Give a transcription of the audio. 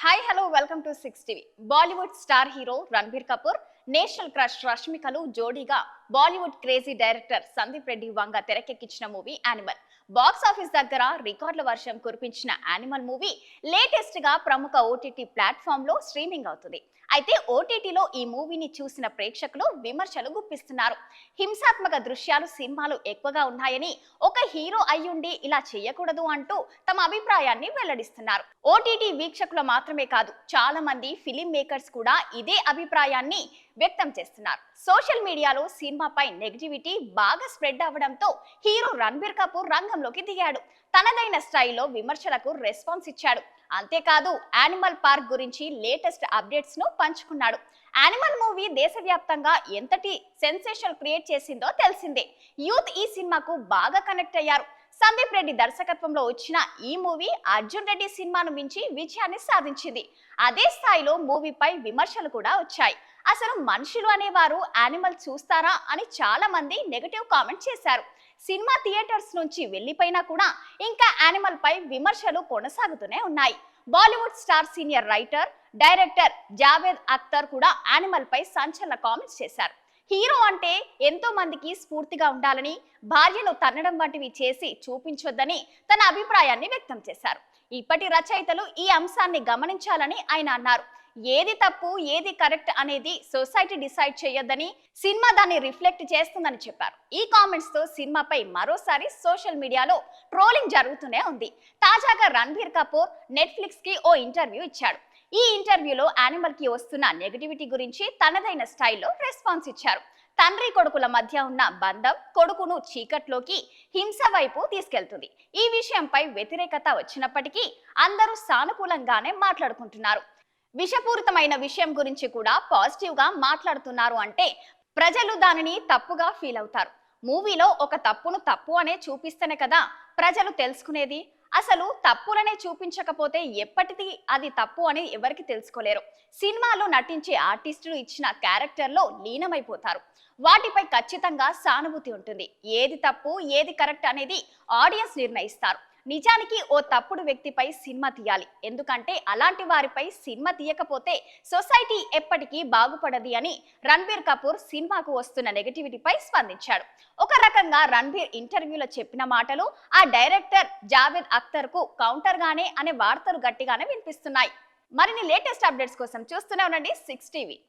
Hi hello welcome to six TV Bollywood star hero Ranbir Kapoor national crush రష్మికలు జోడీగా Bollywood crazy director Sandeep Reddy Vanga తెరకెక్కించిన movie animal box office దగ్గర రికార్డుల వర్షం కురిపించిన animal movie లేటెస్ట్గా ప్రముఖ OTT ప్లాట్ఫామ్లో streaming అవుతుంది. అయితే ఓటీటీలో ఈ మూవీని చూసిన ప్రేక్షకులు విమర్శలు గుప్పిస్తున్నారు. హింసాత్మక దృశ్యాలు సినిమాలు ఎక్కువగా ఉన్నాయని ఒక హీరో అయ్యుండి ఇలా చేయకూడదు అంటూ తమ అభిప్రాయాన్ని వెల్లడిస్తున్నారు. ఓటీటీ వీక్షకులు మాత్రమే కాదు చాలా మంది ఫిలిం మేకర్స్ కూడా ఇదే అభిప్రాయాన్ని వ్యక్తం చేస్తున్నారు. సోషల్ మీడియాలో సినిమాపై నెగిటివిటీ బాగా స్ప్రెడ్ అవ్వడంతో హీరో రణబీర్ కపూర్ రంగంలోకి దిగాడు. తనదైన స్టైల్లో విమర్శలకు రెస్పాన్స్ ఇచ్చాడు. అంతేకాదు యానిమల్ పార్క్ గురించి లేటెస్ట్ అప్డేట్స్ను పంచుకున్నాడు. యానిమల్ మూవీ దేశవ్యాప్తంగా ఎంతటి సెన్సేషన్ క్రియేట్ చేసిందో తెలిసిందే. యూత్ ఈ సినిమాకు బాగా కనెక్ట్ అయ్యారు. సందీప్ రెడ్డి దర్శకత్వంలో వచ్చిన ఈ మూవీ అర్జున్ రెడ్డి సినిమాను మించి విజయాన్ని సాధించింది. అదే స్థాయిలో మూవీపై విమర్శలు కూడా వచ్చాయి. అసలు మనుషులు అనేవారు యానిమల్ చూస్తారా అని చాలా మంది నెగటివ్ కామెంట్ చేశారు. సినిమా థియేటర్స్ నుంచి వెళ్ళిపోయినా కూడా ఇంకా యానిమల్ పై విమర్శలు కొనసాగుతూనే ఉన్నాయి. Bollywood star senior writer director Javed Akhtar కూడా యానిమల్ పై సంచలన కామెంట్స్ చేశారు. హీరో అంటే ఎంతో మందికి స్ఫూర్తిగా ఉండాలని భార్యను తన్నడం వంటివి చేసి చూపించొద్దని తన అభిప్రాయాన్ని వ్యక్తం చేశారు. ఇప్పటి రచయితలు ఈ అంశాన్ని గమనించాలని ఆయన అన్నారు. ఏది తప్పు ఏది కరెక్ట్ అనేది సొసైటీ డిసైడ్ చేయొద్దని సినిమా దాన్ని రిఫ్లెక్ట్ చేస్తుందని చెప్పారు. ఈ కామెంట్స్తో సినిమాపై మరోసారి సోషల్ మీడియాలో ట్రోలింగ్ జరుగుతూనే ఉంది. తాజాగా రణ్బీర్ కపూర్ నెట్ఫ్లిక్స్కి ఓ ఇంటర్వ్యూ ఇచ్చాడు. ఈ ఇంటర్వ్యూలో యానిమల్కి వస్తున్న నెగటివిటీ గురించి తనదైన స్టైల్లో రెస్పాన్స్ ఇచ్చారు. తండ్రి కొడుకుల మధ్య ఉన్న బంధం కొడుకును చీకట్లోకి హింస వైపు తీసుకెళ్తుంది. ఈ విషయంపై వ్యతిరేకత వచ్చినప్పటికీ అందరూ సానుకూలంగానే మాట్లాడుకుంటున్నారు. విషపూరితమైన విషయం గురించి కూడా పాజిటివ్గా మాట్లాడుతున్నారు అంటే ప్రజలు దానిని తప్పుగా ఫీల్ అవుతారు. మూవీలో ఒక తప్పును తప్పు అనే చూపిస్తేనే కదా ప్రజలు తెలుసుకునేది. అసలు తప్పులనే చూపించకపోతే ఎప్పటికీ అది తప్పు అని ఎవరికి తెలుసుకోలేరు. సినిమాలో నటించే ఆర్టిస్టులు ఇచ్చిన క్యారెక్టర్లో లీనమైపోతారు. వాటిపై ఖచ్చితంగా సానుభూతి ఉంటుంది. ఏది తప్పు ఏది కరెక్ట్ అనేది ఆడియన్స్ నిర్ణయిస్తారు. నిజానికి ఓ తప్పుడు వ్యక్తిపై సినిమా తీయాలి. ఎందుకంటే అలాంటి వారిపై సినిమా తీయకపోతే సొసైటీ ఎప్పటికీ బాగుపడది అని రణబీర్ కపూర్ సినిమాకు వస్తున్న నెగటివిటీపై స్పందించాడు. ఒక రకంగా రణబీర్ ఇంటర్వ్యూలో చెప్పిన మాటలు ఆ డైరెక్టర్ జావేద్ అఖ్తర్కు కౌంటర్ గానే అనే వార్తలు గట్టిగానే వినిపిస్తున్నాయి. మరిన్ని లేటెస్ట్ అప్డేట్స్ కోసం చూస్తూనే ఉండండి సిక్స్ టీవీ.